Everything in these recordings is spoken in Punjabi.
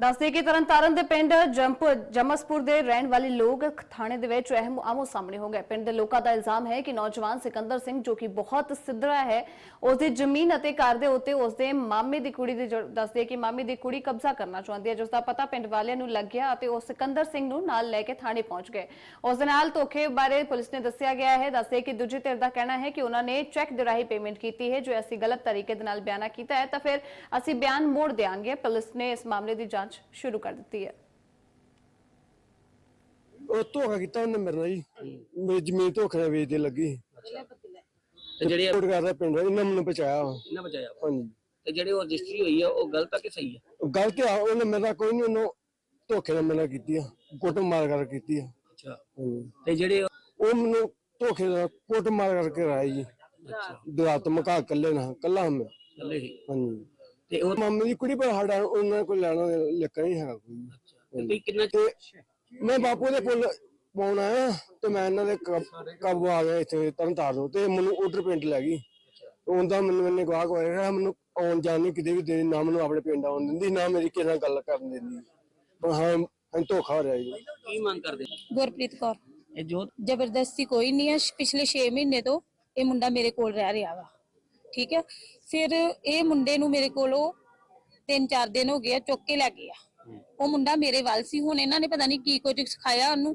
ਦੱਸਦੇ ਕਿ ਤਰਨਤਾਰਨ ਦੇ ਪਿੰਡ ਜੰਪ ਜਮਸਪੁਰ ਦੇ ਰਹਿਣ ਵਾਲੇ ਲੋਕ ਥਾਣੇ ਦੇ ਵਿੱਚ ਅਹਿਮ ਆਮੋ ਸਾਹਮਣੇ ਹੋ ਗਏ। ਪਿੰਡ ਦੇ ਲੋਕਾਂ ਦਾ ਇਲਜ਼ਾਮ ਹੈ ਕਿ ਨੌਜਵਾਨ ਸਿਕੰਦਰ ਸਿੰਘ, ਜੋ ਕਿ ਬਹੁਤ ਸਿੱਧਰਾ ਹੈ ਉਸ ਦੀ ਜ਼ਮੀਨ ਅਤੇ ਘਰ ਦੇ ਉੱਤੇ ਉਸ ਦੇ ਮਾਮੇ ਦੀ ਕੁੜੀ ਦੀ ਦੱਸਦੇ ਕਿ ਮਾਮੇ ਦੀ ਕੁੜੀ ਕਬਜ਼ਾ ਕਰਨਾ ਚਾਹੁੰਦੀ ਹੈ, ਜਿਸ ਦਾ ਪਤਾ ਪਿੰਡ ਵਾਲਿਆਂ ਨੂੰ ਲੱਗ ਗਿਆ ਅਤੇ ਉਹ ਸਿਕੰਦਰ ਸਿੰਘ ਨੂੰ ਨਾਲ ਲੈ ਕੇ ਥਾਣੇ ਪਹੁੰਚ ਗਏ। ਉਸ ਦੇ ਨਾਲ ਧੋਖੇ ਬਾਰੇ ਪੁਲਿਸ ਨੇ ਦੱਸਿਆ ਗਿਆ ਹੈ। ਦੱਸਦੇ ਕਿ ਦੂਜੀ ਧਿਰ ਦਾ ਕਹਿਣਾ ਹੈ ਕਿ ਉਹਨਾਂ ਨੇ ਚੈੱਕ ਦੇ ਰਾਹੀਂ ਪੇਮੈਂਟ ਕੀਤੀ ਹੈ। ਜੋ ਅਸੀਂ ਗਲਤ ਤਰੀਕੇ ਦੇ ਨਾਲ ਬਿਆਨਾ ਕੀਤਾ ਹੈ, ਤਾਂ ਫਿਰ ਅਸੀਂ ਬਿਆਨ ਮੋੜ ਦੇਵਾਂਗੇ ਪੁਲਿਸ ਨੇ ਇਸ ਮਾਮਲੇ ਦੀ ਜਾਂਚ ਸ਼ੁਰੂ ਕਰ ਦਿੱਤੀ ਹੈ। ਉਹ ਧੋਖਾ ਕੀਤਾ ਉਹਨੇ ਮੇਰੇ ਨਾਲ ਜੀ। ਮੇਰੀ ਜ਼ਮੀਨ ਧੋਖੇ ਨਾਲ ਵੇਚਦੇ ਲੱਗੀ। ਤੇ ਜਿਹੜੇ ਕੋਟ ਕਰਦਾ ਪਿੰਡ ਇਹਨਾਂ ਮੈਨੂੰ ਬਚਾਇਆ ਇਹਨਾਂ ਬਚਾਇਆ। ਹਾਂਜੀ। ਤੇ ਜਿਹੜੇ ਉਹ ਰਜਿਸਟਰੀ ਹੋਈ ਆ ਉਹ ਗਲਤ ਆ ਕਿ ਸਹੀ ਆ? ਉਹ ਗਲਤ ਆ ਉਹਨੇ ਮੇਰਾ ਕੋਈ ਨਹੀਂ ਉਹਨੂੰ ਧੋਖੇ ਨਾਲ ਮੇਰਾ ਕੀਤੀ ਆ। ਕੁੱਟ ਮਾਰ ਕਰ ਕੀਤੀ ਆ। ਅੱਛਾ। ਹਾਂਜੀ। ਤੇ ਜਿਹੜੇ ਉਹ- ਉਹ ਮੈਨੂੰ ਧੋਖੇ ਨਾਲ ਕੁੱਟ ਮਾਰ ਕਰਕੇ ਰਾਈ ਜੀ। ਦਰਾਤ ਮਕਾ ਕੱਲੇ ਨਾ ਕੱਲਾ ਮੈਂ। ਚੱਲੇ ਸੀ ਹਾਂਜੀ। ਤੇ ਉਹ ਮਾਮੇ ਦੀ ਕੁੜੀ ਪਰ ਸਾਡਾ ਉਹਨਾਂ ਕੋਲ ਲੈਣਾ ਲਿਖਣਾ ਨਹੀਂ ਹੈਗਾ ਕੋਈ। ਤੇ ਤੁਸੀਂ ਕਿੰਨਾ ਤੇ ਮੈਂ ਬਾਪੂ ਦੇ ਕੋਲ ਪਾਉਣ ਆਇਆ ਤੇ ਮੈਂ ਇਹਨਾਂ ਦੇ ਕਬ- ਕਾਬੂ ਆ ਗਿਆ ਇੱਥੇ ਤਰਨਤਾਰਨ ਨੂੰ ਤੇ। ਮੈਨੂੰ ਉਧਰ ਪਿੰਡ ਲੈ ਗਈ। ਉਹਦਾ ਮੈਨੂੰ ਇਹਨੇ ਗਵਾਹ ਕੋਇਆ ਮੈਨੂੰ ਆਉਣ ਜਾਣ ਨਹੀਂ ਕਿਤੇ ਵੀ ਦੇ ਨਾ ਮੈਨੂੰ ਆਪਣੇ ਪਿੰਡ ਆਉਣ ਦਿੰਦੀ ਨਾ ਮੇਰੀ ਕਿਸੇ ਨਾਲ ਗੱਲ ਕਰਨ ਦਿੰਦੀ। ਪਰ ਹਾਂ ਹਾਂ ਧੋਖਾ ਹੋ ਰਿਹਾ ਜੀ। ਕੀ ਮੰਗ ਕਰਦੇ? ਗੁਰਪ੍ਰੀਤ ਕੌਰ। ਇਹ ਜੋ ਜ਼ਬਰਦਸਤੀ ਕੋਈ ਨਹੀਂ ਹੈ। ਪਿਛਲੇ 6 ਮਹੀਨੇ ਤੋਂ ਇਹ ਮੁੰਡਾ ਮੇਰੇ ਕੋਲ ਰਹਿ ਰਿਹਾ ਵਾ। ਠੀਕ ਹੈ? ਫਿਰ ਇਹ ਮੁੰਡੇ ਨੂੰ ਮੇਰੇ ਕੋਲੋਂ 3-4 ਦਿਨ ਹੋ ਗਏ ਆ ਚੁੱਕ ਕੇ ਲੈ ਗਏ ਆ। ਉਹ ਮੁੰਡਾ ਮੇਰੇ ਵੱਲ ਸੀ ਹੁਣ ਇਹਨਾਂ ਨੇ ਪਤਾ ਨਹੀਂ ਕੀ ਕੁਝ ਸਿਖਾਇਆ ਉਹਨੂੰ।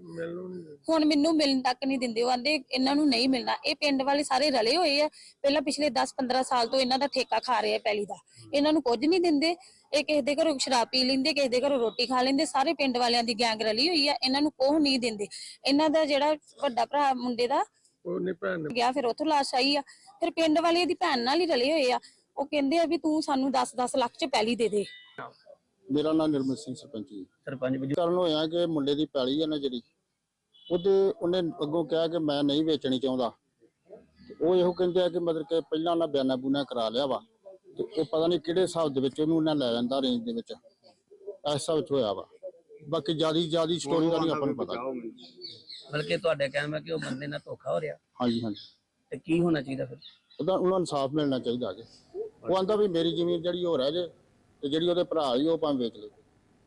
ਹੁਣ ਮੈਨੂੰ ਮਿਲਣ ਤੱਕ ਨਹੀਂ ਦਿੰਦੇ ਉਹ ਆਂਦੇ ਇਹਨਾਂ ਨੂੰ ਨਹੀਂ ਮਿਲਣਾ। ਇਹ ਪਿੰਡ ਵਾਲੇ ਸਾਰੇ ਰਲੇ ਹੋਏ ਆ। ਪਹਿਲਾਂ ਪਿਛਲੇ 10-15 ਸਾਲ ਤੋਂ ਇਹਨਾਂ ਦਾ ਠੇਕਾ ਖਾ ਰਹੇ ਆ ਪਹਿਲੀ ਦਾ। ਇਹਨਾਂ ਨੂੰ ਕੁਝ ਨਹੀਂ ਦਿੰਦੇ। ਇਹ ਕਿਸੇ ਦੇ ਘਰੋਂ ਸ਼ਰਾਬ ਪੀ ਲੈਂਦੇ ਕਿਸੇ ਦੇ ਘਰੋਂ ਰੋਟੀ ਖਾ ਲੈਂਦੇ। ਸਾਰੇ ਪਿੰਡ ਵਾਲਿਆਂ ਦੀ ਗੈਂਗ ਰਲੀ ਹੋਈ ਆ। ਇਹਨਾਂ ਨੂੰ ਕੋਹ ਨਹੀਂ ਦਿੰਦੇ। ਇਹਨਾਂ ਦਾ ਜਿਹੜਾ ਵੱਡਾ ਭਰਾ ਮੁੰਡੇ ਦਾ ਉਹਨੇ ਭੈਣ ਗਿਆ ਫਿਰ ਉੱਥੋਂ ਲਾਸ਼ ਆਈ ਆ। ਫਿਰ ਪਿੰਡ ਵਾਲੇ ਇਹਦੀ ਭੈਣ ਨਾਲ ਹੀ ਰਲੇ ਹੋਏ ਆ। ਉਹ ਕਹਿੰਦੇ ਆ ਵੀ ਤੂੰ ਸਾਨੂੰ 10-10 ਲੱਖ ਚ ਪੈਲੀ ਦੇ ਦੇ। ਮੇਰਾ ਨਾਮ ਨਿਰਮਲ ਸਿੰਘ ਸਰਪੰਚ ਜੀ। ਸਰਪੰਚ ਵਜੋਂ ਕਾਰਨ ਹੋਇਆ ਕਿ ਮੁੰਡੇ ਦੀ ਪੈਲੀ ਹੈ ਨਾ ਜਿਹੜੀ ਉਹਦੇ ਉਹਨੇ ਅੱਗੋਂ ਕਿਹਾ ਕਿ ਮੈਂ ਨਹੀਂ ਵੇਚਣੀ ਚਾਹੁੰਦਾ। ਉਹ ਇਹੋ ਕਹਿੰਦੇ ਆ ਕਿ ਮਤਲਬ ਕਿ ਪਹਿਲਾਂ ਉਹਨਾਂ ਬਿਆਨਾ ਬੂਨਾ ਕਰਾ ਲਿਆ ਵਾ ਤੇ ਉਹ ਪਤਾ ਨਹੀਂ ਕਿਹੜੇ ਹਿਸਾਬ ਦੇ ਵਿੱਚ ਉਹਨੂੰ ਉਹਨਾਂ ਲੈ ਜਾਂਦਾ ਰੇਂਜ ਦੇ ਵਿੱਚ। ਹਿਸਾਬ ਵਿੱਚ ਹੋਇਆ ਵਾ। ਬਾਕੀ ਜਿਆਦੀ ਜਿਆਦੀ ਸਟੋਰੀ ਦਾ ਨਹੀਂ ਆਪਾਂ ਨੂੰ ਪਤਾ। ਬਲਕਿ ਤੁਹਾਡੇ ਕਹਿਣਾ ਕਿ ਉਹ ਬੰਦੇ ਨਾਲ ਧੋਖਾ ਹੋ ਰਿਹਾ। ਹਾਂਜੀ ਹਾਂਜੀ। ਤੇ ਕੀ ਹੋਣਾ ਚਾਹੀਦਾ ਫਿਰ? ਉਹਦਾ ਉਹਨਾਂ ਨੂੰ ਇਨਸਾਫ ਮਿਲਣਾ ਚਾਹੀਦਾ ਜੀ ਉਹ ਆਂਦਾ ਵੀ ਮੇਰੀ ਜ਼ਮੀਨ ਜਿਹੜੀ ਹੋ ਰਹਿ ਜੇ ਤੇ ਜਿਹੜੀ ਉਹਦੇ ਭਰਾ ਹੀ ਉਹ ਭਾਵੇਂ ਵੇਚ ਲੇ